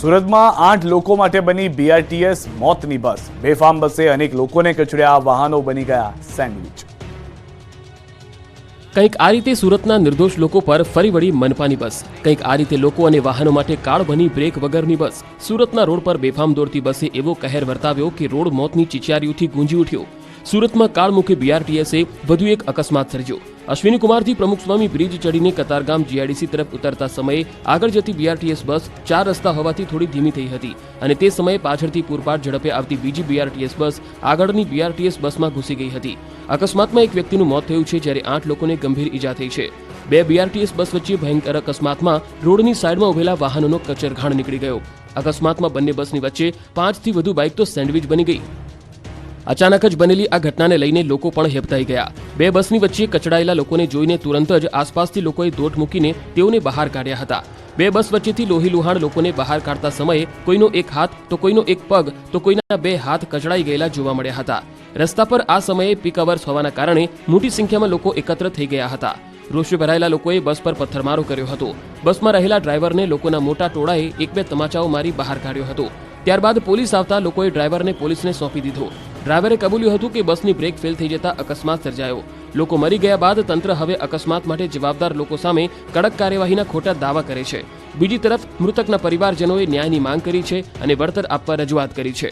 સુરતમાં આઠ લોકો માટે બની બીઆરટીએસ મોતની બસ. બેફામ બસે અનેક લોકોને કચડ્યા વાહનો બની ગયા સેન્ડવિચ. કંઈક આ રીતે સુરતના નિર્દોષ લોકો પર ફરી વળી મનપાની બસ. કંઈક આ રીતે લોકો અને વાહનો માટે કાળ બની બ્રેક વગરની બસ. સુરતના રોડ પર બેફામ દોડતી બસે એવો કહેર વર્તાવ્યો કે રોડ મોતની ચિચિયારીઓથી ગુંજી ઉઠ્યો. સુરતમાં કાળમુખી બીઆરટીએસે વધુ એક અકસ્માત સર્જ્યો. અશ્વિની કુમારથી પ્રમુખ સ્વામી બ્રિજ ચડીને કતારગામ જીઆઈડીસી તરફ ઉતરતા સમયે આગળ જતી બીઆરટીએસ બસ ચાર રસ્તા હોવાથી થોડી ધીમી થઈ હતી અને તે સમયે પાછળથી પૂરપાટ ઝડપે આવતી બીજી બીઆરટીએસ બસ આગળની બીઆરટીએસ બસમાં ઘૂસી ગઈ હતી. અકસ્માતમાં એક વ્યક્તિનું મોત થયું છે જ્યારે આઠ લોકોને ગંભીર ઈજા થઈ છે. બે બીઆરટીએસ બસ વચ્ચે ભયંકર અકસ્માતમાં રોડની સાઈડમાં ઉભેલા વાહનોનો કચરઘાણ નીકળી ગયો. અકસ્માતમાં બંને બસની વચ્ચે પાંચથી વધુ બાઇક તો સેન્ડવિચ બની ગઈ. અચાનક જ બનેલી આ ઘટનાને લઈને લોકો પણ હેબતાઈ ગયા. બે બસની વચ્ચે કચડાયેલા લોકોને જોઈને તુરંત જ આસપાસથી લોકોએ દોટ મૂકીને તેઓને બહાર કાઢ્યા હતા. બે બસ વચ્ચેથી લોહી લુહાણ લોકોને બહાર કાઢતા સમયે કોઈનો એક હાથ, તો કોઈનો એક પગ, તો કોઈના બે હાથ કચડાઈ ગયેલા જોવા મળ્યા હતા. રસ્તા પર આ સમયે પીક અવર્સ હોવાના કારણે મોટી સંખ્યામાં લોકો એકત્ર થઈ ગયા હતા. રોષે ભરાયેલા લોકોએ બસ પર પથ્થરમારો કર્યો હતો. બસમાં રહેલા ડ્રાઈવરને લોકોના મોટા ટોળાએ એક બે તમાચાઓ મારી બહાર કાઢ્યો હતો. ત્યારબાદ પોલીસ આવતા લોકોએ ડ્રાઈવરને પોલીસને સોંપી દીધો. ડ્રાઈવરે કબૂલ્યું હતું કે બસની બ્રેક ફેલ થઈ જતા અકસ્માત સર્જાયો. લોકો મરી ગયા બાદ તંત્ર હવે અકસ્માત માટે જવાબદાર લોકો સામે કડક કાર્યવાહીના ખોટા દાવા કરે છે. બીજી તરફ, મૃતકના પરિવારજનોએ ન્યાયની માંગ કરી છે અને વળતર આપવા રજૂઆત કરી છે.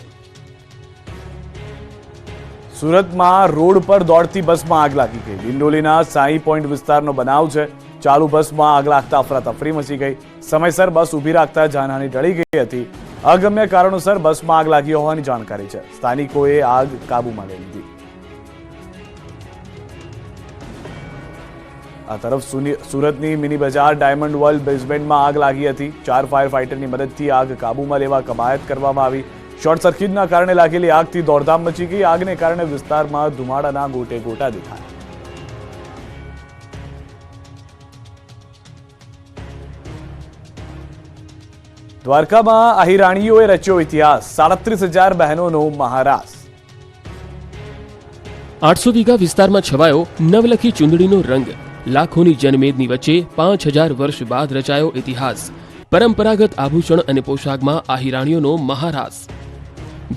સુરતમાં રોડ પર દોડતી બસમાં આગ લાગી ગઈ. ડિંડોલીના સાઈ પોઈન્ટ વિસ્તારનો બનાવ છે. ચાલુ બસમાં આગ લાગતા અફરાતફરી મચી ગઈ. સમયસર બસ ઊભી રાખતા જાનહાની ટળી ગઈ હતી. અગમ્ય કારણોસર બસમાં આગ લાગી હોવાની જાણકારી છે. સ્થાનિકોએ આગ કાબૂમાં લઈ લીધી. આ તરફ સુરતની મિની બજાર ડાયમંડ વર્લ્ડ બેઝમેન્ટમાં આગ લાગી હતી. ચાર ફાયર ફાઇટરની મદદથી આગ કાબૂમાં લેવા કવાયત કરવામાં આવી. શોર્ટ સર્કિટના કારણે લાગેલી આગથી દોડધામ મચી ગઈ. આગને કારણે વિસ્તારમાં ધુમાડાના ગોટે ગોટા દેખાયા. દ્વારકામાં અહિરાણીઓએ રચ્યો ઇતિહાસ. સાડત્રીસ હજાર બહેનોનો મહારાસ. આઠસો વીઘા વિસ્તારમાં છવાયો નવલખી ચૂંદડીનો રંગ. લાખોની જનમેદની વચ્ચે પાંચ હજાર વર્ષ બાદ રચાયો ઇતિહાસ. પરંપરાગત આભૂષણ અને પોશાકમાં આહિરાણીઓનો મહારાસ.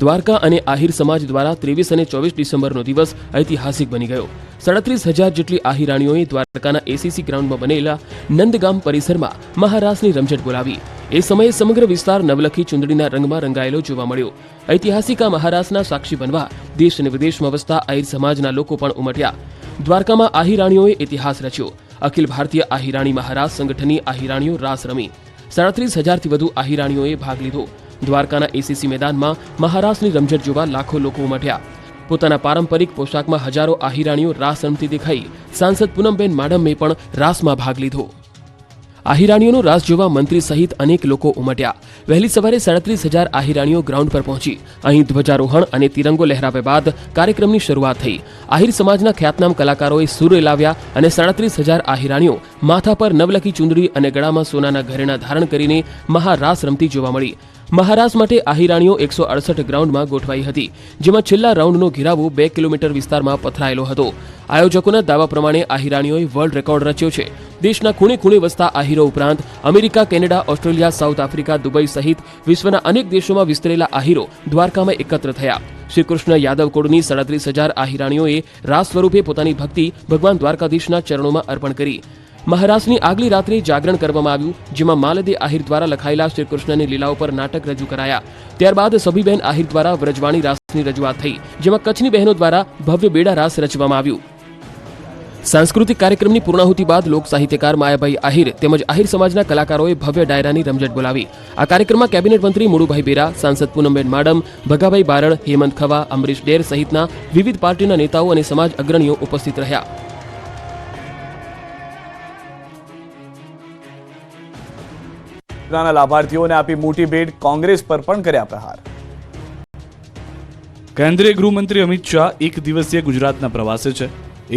દ્વારકા અને આહિર સમાજ દ્વારા ત્રેવીસ અને ચોવીસ ડિસેમ્બરનો દિવસ ઐતિહાસિક બની ગયો. સાડત્રીસ હજાર જેટલી આહિરાણીઓએ દ્વારકાના એસીસી ગ્રાઉન્ડમાં બનેલા નંદગામ પરિસરમાં મહારાસની રમઝટ બોલાવી. એ સમયે સમગ્ર વિસ્તાર નવલખી ચૂંદડીના રંગમાં રંગાયેલો જોવા મળ્યો. ઐતિહાસિક આ મહારાસના સાક્ષી બનવા દેશ અને વિદેશમાં વસતા આહિર સમાજના લોકો પણ ઉમટ્યા. દ્વારકામાં આહિરાણીઓએ ઇતિહાસ રચ્યો. અખિલ ભારતીય આહિરાણી મહારાજ સંગઠનની આહિરાણીઓ રાસ રમી. સાડત્રીસ હજારથી વધુ આહિરાણીઓએ ભાગ લીધો. દ્વારકાના એસીસી મેદાનમાં મહારાસની રમઝટ જોવા લાખો લોકો ઉમટ્યા. પોતાના પારંપરિક પોશાકમાં હજારો આહિરાણીઓ રાસ રમતી દેખાઈ. સાંસદ પૂનમબેન માડમે પણ રાસમાં ભાગ લીધો. આહિરાણીઓનો રાસ જોવા મંત્રી સહિત અનેક લોકો ઉમટ્યા. વહેલી સવારે સાડત્રીસ હજાર આહિરાણીઓ ગ્રાઉન્ડ પર પહોંચી. અહીં ધ્વજારોહણ અને તિરંગો લહેરાવ્યા બાદ કાર્યક્રમની શરૂઆત થઈ. આહિર સમાજના ખ્યાતનામ કલાકારોએ સૂર લાવ્યા અને સાડત્રીસ હજાર આહિરાણીઓ માથા પર નવલખી ચુંદડી અને ગળામાં સોનાના ઘરેણા ધારણ કરીને મહારાસ રમતી જોવા મળી. મહારાસ માટે આહિરાણીઓ એકસો અડસઠ ગ્રાઉન્ડમાં ગોઠવાઈ હતી, જેમાં છેલ્લા રાઉન્ડનો ઘેરાવો બે કિલોમીટર વિસ્તારમાં પથરાયેલો હતો. આયોજકોના દાવા પ્રમાણે આહિરાણીઓએ વર્લ્ડ રેકોર્ડ રચ્યો છે. દેશના ખૂણે ખૂણે વસતા આહિરો ઉપરાંત America, Canada, Australia, South Africa, Dubai સહિત વિશ્વના અનેક દેશોમાં વિસ્તરેલા આહિરો દ્વારકામાં એકત્ર થયા. શ્રી કૃષ્ણ યાદવ કુળની સાડત્રીસ હજાર આહિરાણીઓએ રાસ સ્વરૂપે પોતાની ભક્તિ ભગવાન દ્વારકાધીશના ચરણોમાં અર્પણ કરી. મહારાષ્ટ્રની આગલી રાત્રે જાગરણ કરવામાં આવ્યું, જેમાં માલદે આહિર દ્વારા લખાયેલા શ્રીકૃષ્ણની લીલાઓ પર નાટક રજૂ કરાયા. ત્યારબાદ સભીબેન આહિર દ્વારા વ્રજવાણી રાસની રજૂઆત થઈ, જેમાં કચ્છની બહેનો દ્વારા ભવ્ય બેડા રાસ રચવામાં આવ્યું. સાંસ્કૃતિક કાર્યક્રમની પૂર્ણાહુતિ બાદ લોક સાહિત્યકાર માયાભાઈ આહિર તેમજ આહિર સમાજના કલાકારોએ ભવ્ય ડાયરાની રમઝટ બોલાવી. આ કાર્યક્રમમાં કેબિનેટ મંત્રી મુળુભાઈ બેરા, સાંસદ પૂનમબેન માડમ, ભગાભાઈ બારડ હેમંત ખવા, અમરીશ ડેર સહિતના વિવિધ પાર્ટીના નેતાઓ અને સમાજ અગ્રણીઓ ઉપસ્થિત રહ્યા. યોજનાના લાભાર્થીઓને આપી મોટી ભેટ કોંગ્રેસ પર પણ કર્યા પ્રહાર. કેન્દ્રીય ગૃહમંત્રી અમિત શાહ એક દિવસીય ગુજરાતના પ્રવાસે છે.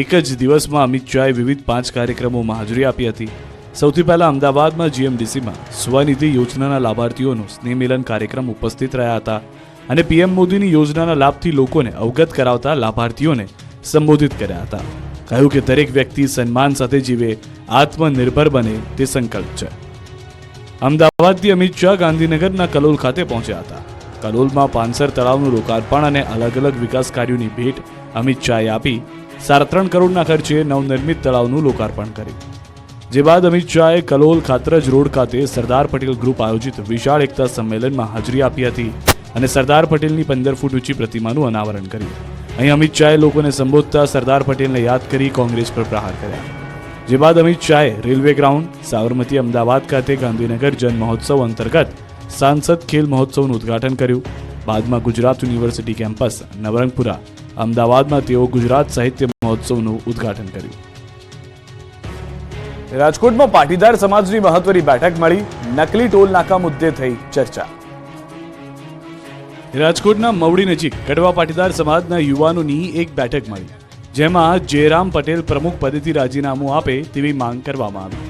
એક જ દિવસમાં અમિત શાહે વિવિધ પાંચ કાર્યક્રમોમાં હાજરી આપી હતી. સૌથી પહેલા અમદાવાદમાં જીએમડીસીમાં સ્વનિધિ યોજનાના લાભાર્થીઓનો સ્નેહમિલન કાર્યક્રમ ઉપસ્થિત રહ્યા હતા અને પીએમ મોદીની યોજનાના લાભથી લોકોને અવગત કરાવતા લાભાર્થીઓને સંબોધિત કર્યા હતા. કહ્યું કે દરેક વ્યક્તિ સન્માન સાથે જીવે, આત્મનિર્ભર બને તે સંકલ્પ છે. અમદાવાદથી અમિત શાહ ગાંધીનગરના કલોલ ખાતે પહોંચ્યા હતા. કલોલમાં પાનસર તળાવનું લોકાર્પણ અને અલગ અલગ વિકાસ કાર્યોની ભેટ અમિત શાહે આપી. સાડા ત્રણ કરોડના ખર્ચે નવનિર્મિત તળાવનું લોકાર્પણ કર્યું. જે બાદ અમિત શાહે કલોલ ખાતરજ રોડ ખાતે સરદાર પટેલ ગ્રુપ આયોજિત વિશાળ એકતા સંમેલનમાં હાજરી આપી હતી અને સરદાર પટેલની પંદર ફૂટ ઊંચી પ્રતિમાનું અનાવરણ કર્યું. અહીં અમિત શાહે લોકોને સંબોધતા સરદાર પટેલને યાદ કરી કોંગ્રેસ પર પ્રહાર કર્યા. જે બાદ અમિત શાહે રેલવે ગ્રાઉન્ડ સાબરમતી અમદાવાદ ખાતે ગાંધીનગર જન મહોત્સવ અંતર્ગત સાંસદ ખેલ મહોત્સવનું ઉદ્ઘાટન કર્યું. બાદમાં ગુજરાત યુનિવર્સિટી કેમ્પસ નવરંગપુરા અમદાવાદમાં તેઓ ગુજરાત સાહિત્ય મહોત્સવનું ઉદ્ઘાટન કર્યું. રાજકોટમાં પાટીદાર સમાજની મહત્વની બેઠક મળી નકલી ટોલ નાકા મુદ્દે થઈ ચર્ચા. રાજકોટના મવડી નજીક કડવા પાટીદાર સમાજના યુવાનોની એક બેઠક મળી. જેમાં જયરામ પટેલ પ્રમુખ પદેથી રાજીનામું આપે તેવી માંગ કરવામાં આવી.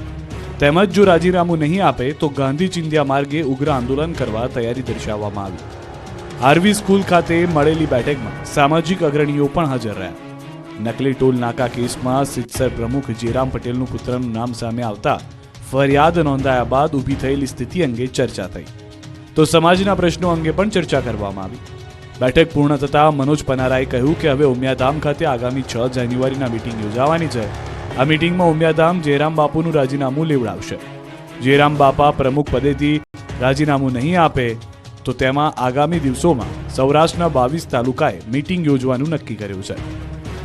તેમજ જો રાજીનામું નહીં આપે તો ગાંધી ચિંધ્યા માર્ગે ઉગ્ર આંદોલન કરવા તૈયારી દર્શાવવામાં આવી. આરવી સ્કૂલ ખાતે મળેલી બેઠકમાં સામાજિક અગ્રણીઓ પણ હાજર રહ્યા. નકલી ટોલ નાકા કેસમાં સિત્સર પ્રમુખ જયરામ પટેલનું પુત્રનું નામ સામે આવતા ફરિયાદ નોંધાયા બાદ ઊભી થયેલી સ્થિતિ અંગે ચર્ચા થઈ. તો સમાજના પ્રશ્નો અંગે પણ ચર્ચા કરવામાં આવી. બેઠક પૂર્ણ થતાં મનોજ પનારાએ કહ્યું કે હવે ઉમિયાધામ ખાતે આગામી છ જાન્યુઆરીના મિટિંગ યોજાવાની છે. આ મિટિંગમાં ઉમિયાધામ જયરામ બાપુનું રાજીનામું લેવડાવશે. જયરામ બાપા પ્રમુખ પદેથી રાજીનામું નહીં આપે તો તેમાં આગામી દિવસોમાં સૌરાષ્ટ્રના બાવીસ તાલુકાએ મિટિંગ યોજવાનું નક્કી કર્યું છે.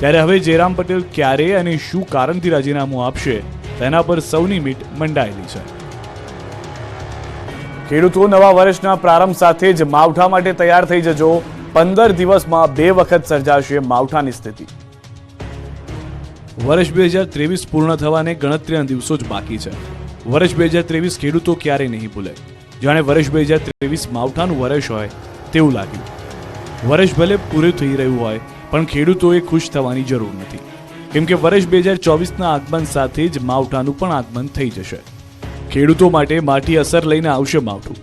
ત્યારે હવે જયરામ પટેલ ક્યારે અને શું કારણથી રાજીનામું આપશે તેના પર સૌની મીટ મંડાયેલી છે. ખેડૂતો નવા વર્ષના પ્રારંભ સાથે જ માવઠા માટે તૈયાર થઈ જજો. પંદર દિવસમાં બે વખત સર્જાશે માવઠાની સ્થિતિ. વર્ષ બે હજાર ત્રેવીસ પૂર્ણ થવાને ગણતરીના દિવસો જ બાકી છે. વર્ષ બે હજાર ત્રેવીસ ખેડૂતો ક્યારેય નહીં ભૂલે. જાણે વર્ષ બે હજાર ત્રેવીસ માવઠાનું વર્ષ હોય તેવું લાગ્યું. વર્ષ ભલે પૂરું થઈ રહ્યું હોય, પણ ખેડૂતોએ ખુશ થવાની જરૂર નથી. કેમ કે વર્ષ બે હજાર ચોવીસના આગમન સાથે જ માવઠાનું પણ આગમન થઈ જશે. ખેડૂતો માટે માટી અસર લઈને આવશે માવઠું.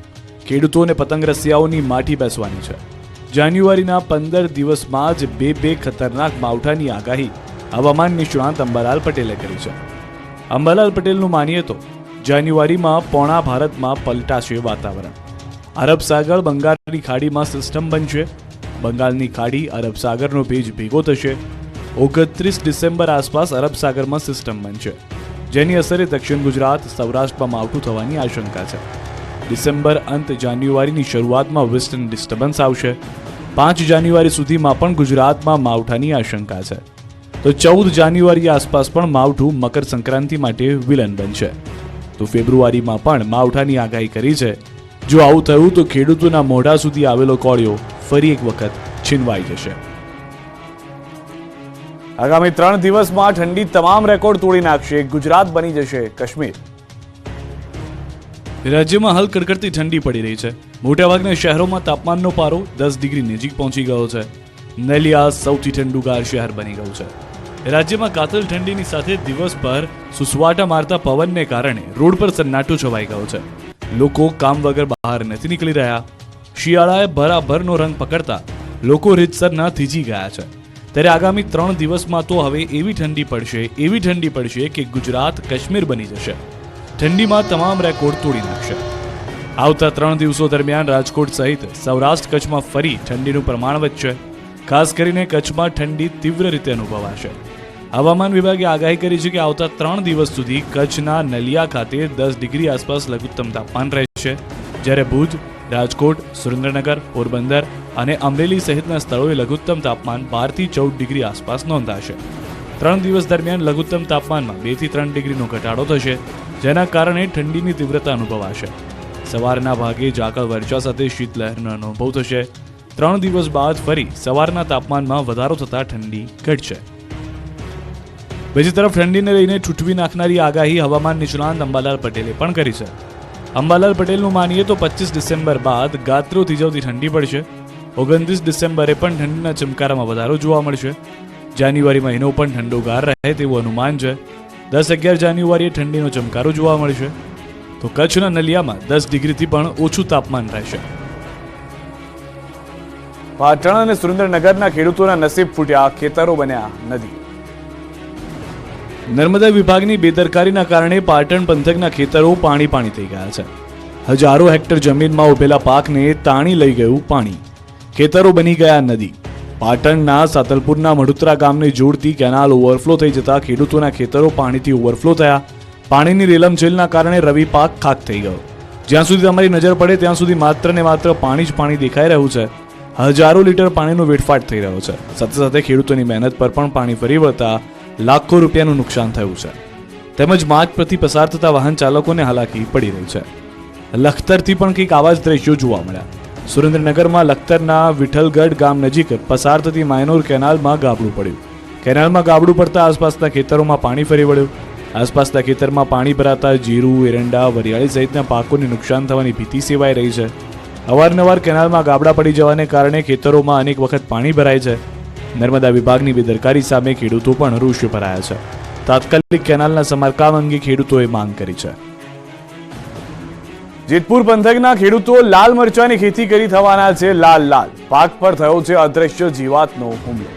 ખેડૂતોને પતંગ રસિયાઓની માઠી બેસવાની છે. જાન્યુઆરીના પંદર દિવસમાં જ બે બે ખતરનાક માવઠાની આગાહી. હવામાન નિષ્ણાંત અંબાલાલ પટેલે કરી છે. અંબાલાલ પટેલનું માનીએ તો, જાન્યુઆરીમાં પોણા ભારતમાં પલટાશે વાતાવરણ. અરબ સાગર બંગાળની ખાડીમાં સિસ્ટમ બનશે. બંગાળની ખાડી અરબ સાગરનો ભેજ ભેગો થશે. ઓગણત્રીસ ડિસેમ્બર આસપાસ અરબ સાગરમાં સિસ્ટમ બનશે. જેની અસરે દક્ષિણ ગુજરાત, સૌરાષ્ટ્રમાં માવઠું થવાની આશંકા છે. ડિસેમ્બર અંત જાન્યુઆરીની શરૂઆતમાં વેસ્ટર્ન ડિસ્ટર્બન્સ આવશે. પાંચ જાન્યુઆરી સુધીમાં પણ ગુજરાતમાં માવઠાની આશંકા છે. તો ચૌદ જાન્યુઆરી આસપાસ પણ માવઠું મકર સંક્રાંતિ માટે વિલન બનશે. તો ફેબ્રુઆરીમાં પણ માવઠાની આગાહી કરી છે. જો આવું થયું તો ખેડૂતોના મોઢા સુધી આવેલો કોળિયો ફરી એક વખત છીનવાઈ જશે. આગામી ત્રણ દિવસમાં ઠંડી તમામ રેકોર્ડ તોડી નાખશે. ગુજરાત બની જશે કાશ્મીર. રાજ્યમાં હાલ કડકડતી ઠંડી પડી રહી છે. મોટાભાગના શહેરોમાં તાપમાનનો પારો દસ ડિગ્રી નજીક પહોંચી ગયો છે. નલિયા સૌથી ઠંડુગાર શહેર બની ગયું છે. રાજ્યમાં કાતલ ઠંડીની સાથે દિવસભર સુસવાટા મારતા પવનને કારણે રોડ પર સન્નાટો છવાઈ ગયો છે. લોકો કામ વગર બહાર નથી નીકળી રહ્યા. શિયાળાએ ભરાભરનો રંગ પકડતા લોકો રીતસરના થીજી ગયા છે. ત્યારે આગામી ત્રણ દિવસમાં તો હવે એવી ઠંડી પડશે, એવી ઠંડી પડશે કે ગુજરાત, કાશ્મીર બની જશે. ઠંડીમાં તમામ રેકોર્ડ તોડી નાખશે. આવતા ત્રણ દિવસો દરમિયાન રાજકોટ સહિત સૌરાષ્ટ્ર કચ્છમાં ફરી ઠંડીનું પ્રમાણ વધશે. ખાસ કરીને કચ્છમાં ઠંડી તીવ્ર રીતે અનુભવાશે. હવામાન વિભાગે આગાહી કરી છે કે આવતા ત્રણ દિવસ સુધી કચ્છના નલિયા ખાતે દસ ડિગ્રી આસપાસ લઘુત્તમ તાપમાન રહેશે. જ્યારે ભુજ, રાજકોટ, સુરેન્દ્રનગર, પોરબંદર અને અમરેલી સહિતના સ્થળોએ લઘુત્તમ તાપમાન બારથી ચૌદ ડિગ્રી આસપાસ નોંધાશે. ત્રણ દિવસ દરમિયાન લઘુત્તમ તાપમાનમાં બેથી ત્રણ ડિગ્રીનો ઘટાડો થશે. જેના કારણે ઠંડીની તીવ્રતા અનુભવાશે. સવારના ભાગે ઝાકળ વર્ષા સાથે શીતલહેરનો અનુભવ થશે. ત્રણ દિવસ બાદ ફરી સવારના તાપમાનમાં વધારો થતાં ઠંડી ઘટશે. બીજી તરફ ઠંડીને લઈને ઠૂઠવી નાખનારી આગાહી હવામાન નિષ્ણાંત અંબાલાલ પટેલે પણ કરી છે. અંબાલાલ પટેલનું માનીએ તો પચીસ ડિસેમ્બર બાદ ગાત્રો થીજવતી ઠંડી પડશે. ઓગણત્રીસ ડિસેમ્બરે પણ ઠંડીના ચમકારામાં વધારો જોવા મળશે. જાન્યુઆરી મહિનો પણ ઠંડોગાર રહે તેવું અનુમાન છે. દસ અગિયાર જાન્યુઆરીએ ઠંડીનો ચમકારો જોવા મળશે. તો કચ્છના નલિયામાં દસ ડિગ્રીથી પણ ઓછું તાપમાન રહેશે. પાટણ અને સુરેન્દ્રનગરના ખેડૂતોના નસીબ ફૂટ્યા ખેતરો બન્યા નદી. નર્મદા વિભાગની બેદરકારીના કારણે પાટણ પંથકના ખેતરો પાણી પાણી થઈ ગયા છે. હજારો હેક્ટર જમીનમાં ઉભેલા પાકને તાણી લઈ ગયું પાણી. ખેતરો બની ગયા નદી. પાટણના સાતલપુરના મડુતરા ગામને જોડતી કેનાલ ઓવરફ્લો થઈ જતા ખેડૂતોના ખેતરો પાણીથી ઓવરફ્લો થયા. પાણીની રેલમછેલના કારણે રવિ પાક ખાક થઈ ગયો. જ્યાં સુધી તમારી નજર પડે ત્યાં સુધી માત્ર ને માત્ર પાણી જ પાણી દેખાઈ રહ્યું છે. હજારો લીટર પાણીનો વેડફાટ થઈ રહ્યો છે. સાથે સાથે ખેડૂતોની મહેનત પર પણ પાણી ફરી વળતા લાખો રૂપિયાનું નુકસાન થયું છે. તેમજ માર્ગ પરથી પસાર થતા વાહન ચાલકોને હાલાકી પડી રહી છે. લખતરથી પણ કંઈક આવા જ દ્રશ્યો જોવા મળ્યા. સુરેન્દ્રનગરમાં લખતરના વિઠ્ઠલગઢ ગામ નજીક પસાર થતી માયનોર કેનાલમાં ગાબડું પડ્યું. કેનાલમાં ગાબડું પડતા આસપાસના ખેતરોમાં પાણી ફરી વળ્યું. આસપાસના ખેતરમાં પાણી ભરાતા જીરું, એરંડા, વરિયાળી સહિતના પાકોને નુકસાન થવાની ભીતિ સેવાઈ રહી છે. અવારનવાર કેનાલમાં ગાબડા પડી જવાને કારણે ખેતરોમાં અનેક વખત પાણી ભરાય છે. નર્મદા વિભાગની બેદરકારી સામે ખેડૂતો પણ રોષ ભરાયા છે. તાત્કાલિક કેનાલના સમારકામ અંગે ખેડૂતોએ માંગ કરી છે. જેતપુર પંથકના ખેડૂતો લાલ મરચાની ખેતી કરી થવાના છે લાલ લાલ. પાક પર થયો છે અદ્રશ્ય જીવાતનો હુમલો.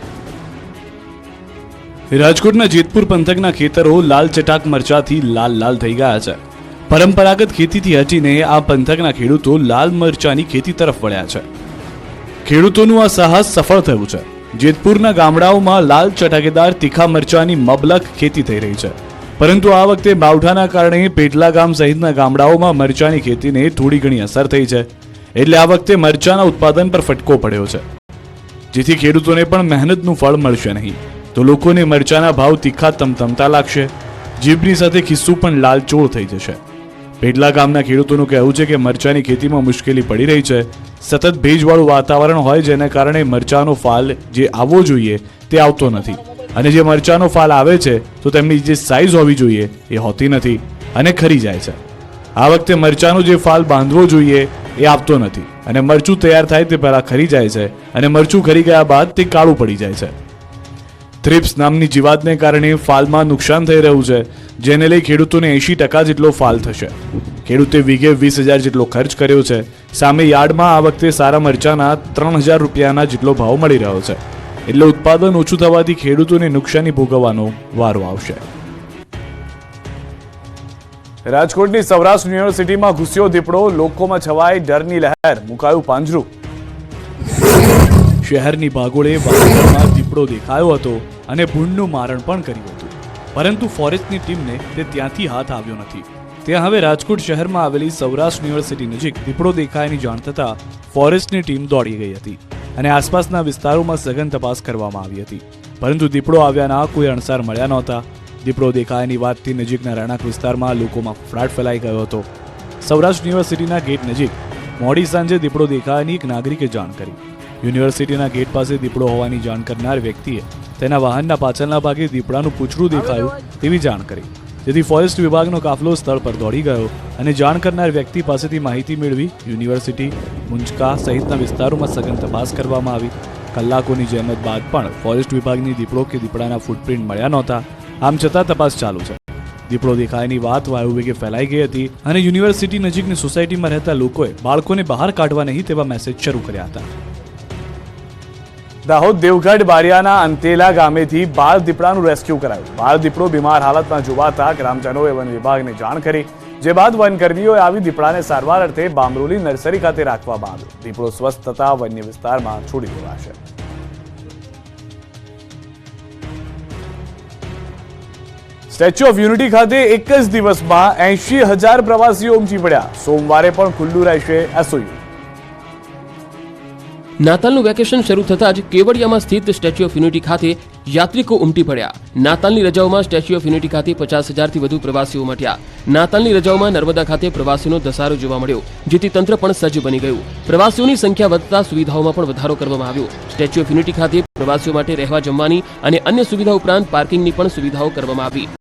રાજકોટના જેતપુર પંથકના ખેતરો લાલ ચટાક મરચાથી લાલ લાલ થઈ ગયા છે. પરંપરાગત ખેતીથી હટીને આ પંથકના ખેડૂતો લાલ મરચાની ખેતી તરફ વળ્યા છે. ખેડૂતોનું આ સાહસ સફળ થયું છે. જેતપુરના ગામડાઓમાં લાલ ચટાકેદાર તીખા મરચાની મબલક ખેતી થઈ રહી છે. પરંતુ આ વખતે માવઠાના કારણે પેટલા ગામ સહિતના ગામડાઓમાં મરચાની ખેતીને થોડી ઘણી અસર થઈ છે. એટલે આ વખતે મરચાના ઉત્પાદન પર ફટકો પડ્યો છે. જેથી ખેડૂતોને પણ મહેનતનું ફળ મળશે નહીં. તો લોકોને મરચાના ભાવ તીખા તમતમતા લાગશે. જીભની સાથે ખિસ્સું પણ લાલચોળ થઈ જશે. પેટલા ગામના ખેડૂતોનું કહેવું છે કે મરચાની ખેતીમાં મુશ્કેલી પડી રહી છે. સતત ભેજવાળું વાતાવરણ હોય જેના કારણે મરચાનો ફાલ જે આવવો જોઈએ તે આવતો નથી. અને જે મરચાંનો ફાલ આવે છે, તો તેમની જે સાઈઝ હોવી જોઈએ, એ હોતી નથી અને ખરી જાય છે. આ વખતે મરચાંનો જે ફાલ બાંધવો જોઈએ, એ આપતો નથી અને મરચું તૈયાર થાય તે પહેલાં ખરી જાય છે અને મરચું ખરી ગયા બાદ તે કાળું પડી જાય છે. થ્રિપ્સ નામની જીવાતને કારણે ફાલમાં નુકસાન થઈ રહ્યું છે, જેને લઈ ખેડૂતોને એંશી ટકા જેટલો ફાલ થશે. ખેડૂતે વીઘે વીસ હજાર જેટલો ખર્ચ કર્યો છે. સામે યાર્ડમાં આ વખતે સારા મરચાના ત્રણ હજાર રૂપિયાના જેટલો ભાવ મળી રહ્યો છે. એટલે ઉત્પાદન ઓછું થવાથી ખેડૂતોને નુકસાની ભોગવવાનો વારો આવશે. રાજકોટની સૌરાષ્ટ્ર યુનિવર્સિટીમાં ઘૂસ્યો દીપડો લોકોમાં છવાઈ ડરની લહેર મુકાયું પાંજરું. શહેરની ભાગોળે વાતાવરણમાં દીપડો દેખાયો હતો અને ભૂંડનું મારણ પણ કર્યું હતું. પરંતુ ફોરેસ્ટની ટીમને તે ત્યાંથી હાથ આવ્યો નથી. ત્યાં હવે રાજકોટ શહેરમાં આવેલી સૌરાષ્ટ્ર યુનિવર્સિટી નજીક દીપડો દેખાયાની જાણ થતાં ફોરેસ્ટની ટીમ દોડી ગઈ હતી. અને આસપાસના વિસ્તારોમાં સઘન તપાસ કરવામાં આવી હતી. પરંતુ દીપડો આવ્યાના કોઈ અણસાર મળ્યા નહોતા. દીપડો દેખાયાની વાતથી નજીકના રહેણાંક વિસ્તારમાં લોકોમાં ફફડાટ ફેલાઈ ગયો હતો. સૌરાષ્ટ્ર યુનિવર્સિટીના ગેટ નજીક મોડી સાંજે દીપડો દેખાયાની એક નાગરિકે જાણ કરી. યુનિવર્સિટીના ગેટ પાસે દીપડો હોવાની જાણ કરનાર વ્યક્તિએ તેના વાહનના પાછળના ભાગે દીપડાનું પૂછડું દેખાયું તેવી જાણ કરી. જેથી ફોરેસ્ટ વિભાગનો કાફલો સ્થળ પર દોડી ગયો અને જાણ કરનાર વ્યક્તિ પાસેથી માહિતી મેળવી યુનિવર્સિટી, મુંજકા સહિતના વિસ્તારોમાં સઘન તપાસ કરવામાં આવી. કલાકોની જહેમત બાદ પણ ફોરેસ્ટ વિભાગની દીપડો કે દીપડાના ફૂટપ્રિન્ટ મળ્યા નહોતા. આમ છતાં તપાસ ચાલુ છે. દીપડો દેખાયાની વાત વાયુવેગે ફેલાઈ ગઈ હતી અને યુનિવર્સિટી નજીકની સોસાયટીમાં રહેતા લોકોએ બાળકોને બહાર કાઢવા નહીં તેવા મેસેજ શરૂ કર્યા હતા. દાહોદ દેવગઢ બારિયાના અંતેલા ગામેથી બાળ દીપડાનું રેસ્ક્યુ કરાયું. બાળ દીપડો બીમાર હાલતમાં જોવાતા ગ્રામજનોએ વન વિભાગને જાણ કરી, જે બાદ વનકર્મીઓએ આવી દીપડાને સારવાર અર્થે બામરોલી નર્સરી ખાતે રાખવામાં આવ્યો. દીપડો સ્વસ્થ થતા વન્ય વિસ્તારમાં છોડી દેવાશે. સ્ટેચ્યુ ઓફ યુનિટી ખાતે એક જ દિવસમાં એંશી હજાર પ્રવાસીઓ ઉમટી પડ્યા. સોમવારે પણ ખુલ્લું રહેશે એસઓયુ. નાતાલનું વેકેશન શરૂ થતાં જ કેવડિયામાં સ્થિત સ્ટેચ્યુ ઓફ યુનિટી ખાતે યાત્રિકો ઉમટી પડ્યા. નાતાલની રજાઓમાં સ્ટેચ્યુ ઓફ યુનિટી ખાતે પચાસ હજારથી વધુ પ્રવાસીઓ મટ્યા નાતાલની રજાઓમાં નર્મદા ખાતે પ્રવાસીઓનો ધસારો જોવા મળ્યો, જેથી તંત્ર પણ સજ્જ બની ગયું. પ્રવાસીઓની સંખ્યા વધતા સુવિધાઓમાં પણ વધારો કરવામાં આવ્યો. સ્ટેચ્યુ ઓફ યુનિટી ખાતે પ્રવાસીઓ માટે રહેવા જમવાની અને અન્ય સુવિધા ઉપરાંત પાર્કિંગની પણ સુવિધાઓ કરવામાં આવી.